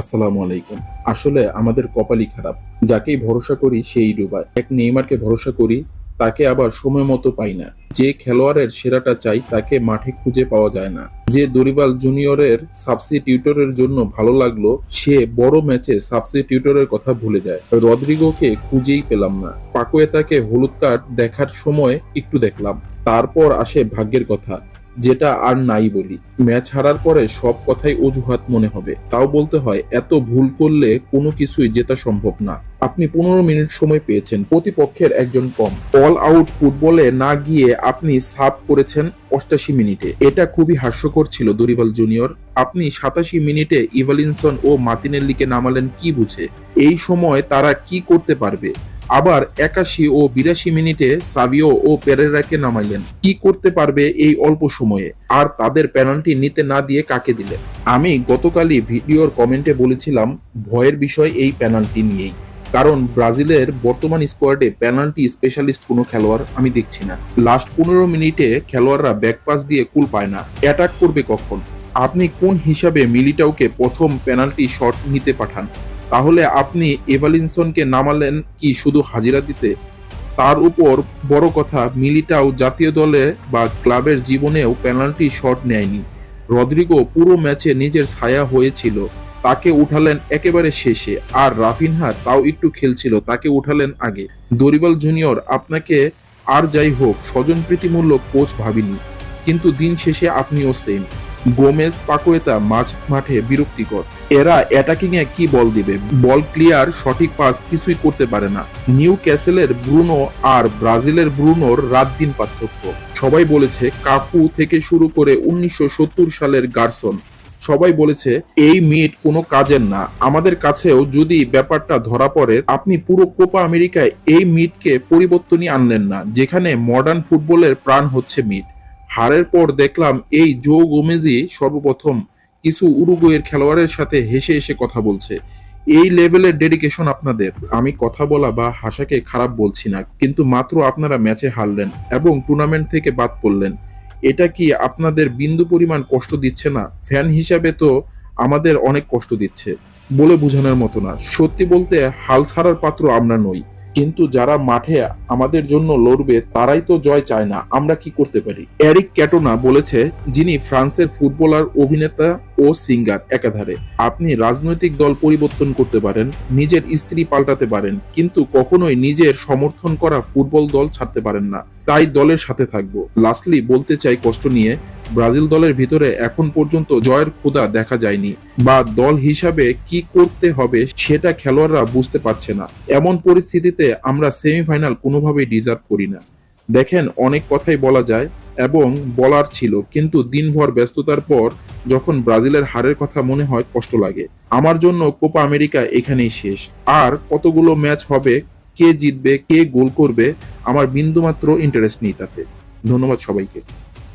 আসসালামু আলাইকুম। আসলে আমাদের কপালই খারাপ। যাকেই ভরসা করি সেই ডুবায়। এক নেইমারকে ভরসা করি, তাকে আবার সময় মতো পাই না। যে খেলোয়াড়ের সেরাটা চাই, তাকে মাঠে খুঁজে পাওয়া যায় না। যে দরিবাল জুনিয়রের সাবস্টিটিউটরের জন্য ভালো লাগল, সে বড় ম্যাচে সাবস্টিটিউটরের কথা ভুলে যায়। রদ্রিগোকে খুঁজেই পেলাম না। পাকুয়েতাকে হলুদ কার্ড দেখার সময় একটু দেখলাম। তারপর আসে ভাগ্যের কথা। যেটা আর নাই বলি। ম্যাচ হারার পরে সব কথাই অজুহাত মনে হবে। তাও বলতে হয়, এত ভুল করলে কোনো কিছুই জেতা সম্ভব না। আপনি পনেরো মিনিট সময় পেয়েছেন, প্রতিপক্ষের একজন কম। অল আউট ফুটবলে না গিয়ে আপনি সাব করেছেন অষ্টাশি মিনিটে। এটা খুবই হাস্যকর ছিল দরিবাল জুনিয়র। আপনি সাতাশি মিনিটে ইভালিনসন ও মাতিনেল্লিকে নামালেন কি বুঝে? এই সময় তারা কি করতে পারবে? আবার একাশি ও বিরাশি মিনিটে সাবিও ও পেরেরাকে নামাইলেন। কি করতে পারবে এই অল্প সময়ে? আর তাদের পেনাল্টি নিতে না দিয়ে কাকে দিলেন? আমি গতকালই ভিডিওর কমেন্টে বলেছিলাম, ভয়ের বিষয় এই পেনাল্টি নিয়েই। কারণ ব্রাজিলের বর্তমান স্কোয়াডে পেনাল্টি স্পেশালিস্ট কোনো খেলোয়াড় আমি দেখছি না। লাস্ট পনেরো মিনিটে খেলোয়াড়রা ব্যাকপাস দিয়ে কুল পায় না। অ্যাটাক করবে কখন? আপনি কোন হিসাবে মিলিটাওকে প্রথম পেনাল্টি শট নিতে পাঠান? তাহলে আপনি এভালিনসনকে নামালেন কি শুধু হাজিরা দিতে? তার উপর বড় কথা, মিলিটাও জাতীয় দলে বা ক্লাবের জীবনেও পেনাল্টি শট নেয়নি। রদ্রিগো পুরো ম্যাচে নিজের ছায়া হয়েছিল। তাকে উঠালেন একেবারে শেষে। আর রাফিনহা তাও একটু খেলছিল, তাকে উঠালেন আগে। দরিবাল জুনিয়র, আপনাকে আর যাই হোক, স্বজন প্রীতিমূলক কোচ ভাবিনি। কিন্তু দিন শেষে আপনিও সেম গোমেজ পাকোয়েতা মাঝ মাঠে বিরক্তিকর। এরা অ্যাটাকিং এ কি বল দিবে? বল ক্লিয়ার সঠিক পাস কিছুই করতে পারে না। নিউ ক্যাসেলের ব্রুনো আর ব্রাজিলের ব্রুনোর রাত দিন পার্থক্য। সবাই বলেছে কাফু থেকে শুরু করে উনিশশো সত্তর সালের গার্সন। সবাই বলেছে, এই মিট কোনো কাজের না। আমাদের কাছেও যদি ব্যাপারটা ধরা পড়ে, আপনি পুরো কোপা আমেরিকায় এই মিটকে পরিবর্তনই আনলেন না, যেখানে মডার্ন ফুটবলের প্রাণ হচ্ছে মিট হারের পর দেখলাম এই জো গোমেজি সর্বপ্রথম কিছু উরুগুয়ের খেলোয়াড়ের সাথে হেসে হেসে কথা বলছে। এই লেভেলের ডেডিকেশন আপনাদের। আমি কথা বলা বা হাসাকে খারাপ বলছি না, কিন্তু মাত্র আপনারা ম্যাচে হারলেন এবং টুর্নামেন্ট থেকে বাদ পড়লেন। এটা কি আপনাদের বিন্দু পরিমাণ কষ্ট দিচ্ছে না? ফ্যান হিসাবে তো আমাদের অনেক কষ্ট দিচ্ছে, বলে বোঝানোর মতো না। সত্যি বলতে হাল ছাড়ার পাত্র আমরা নই। কিন্তু যারা মাঠে আমাদের জন্য লড়বে, তারাই তো জয় চায় না। আমরা কি করতে পারি? এরিক ক্যাটোনা বলেছে, যিনি ফ্রান্সের ফুটবলার অভিনেতা ও সিঙ্গার একাধারে। আপনি রাজনৈতিক দল পরিবর্তন করতে পারেন, নিজের স্ত্রী পাল্টাতে পারেন, কিন্তু কখনোই নিজের সমর্থন করা ফুটবল দল ছাড়তে পারেন না। তাই দলের সাথে থাকব। লাস্টলি বলতে চাই কষ্ট নিয়ে, ব্রাজিল দলের ভিতরে এখন পর্যন্ত জয়ের ক্ষুধা দেখা যায়নি। বা দল হিসাবে কি করতে হবে সেটা খেলোয়াড়রা বুঝতে পারছে না। এমন পরিস্থিতিতে আমরা সেমিফাইনাল কোনোভাবেই ডিজার্ভ করি না। দেখেন, অনেক কথাই বলা যায় এবং বলার ছিল, কিন্তু দিনভর ব্যস্ততার পর যখন ব্রাজিলের হারের কথা মনে হয় কষ্ট লাগে। আমার জন্য কোপা আমেরিকা এখানেই শেষ। আর কতগুলো ম্যাচ হবে, কে জিতবে, কে গোল করবে, আমার বিন্দুমাত্র ইন্টারেস্ট নেই তাতে। ধন্যবাদ সবাইকে।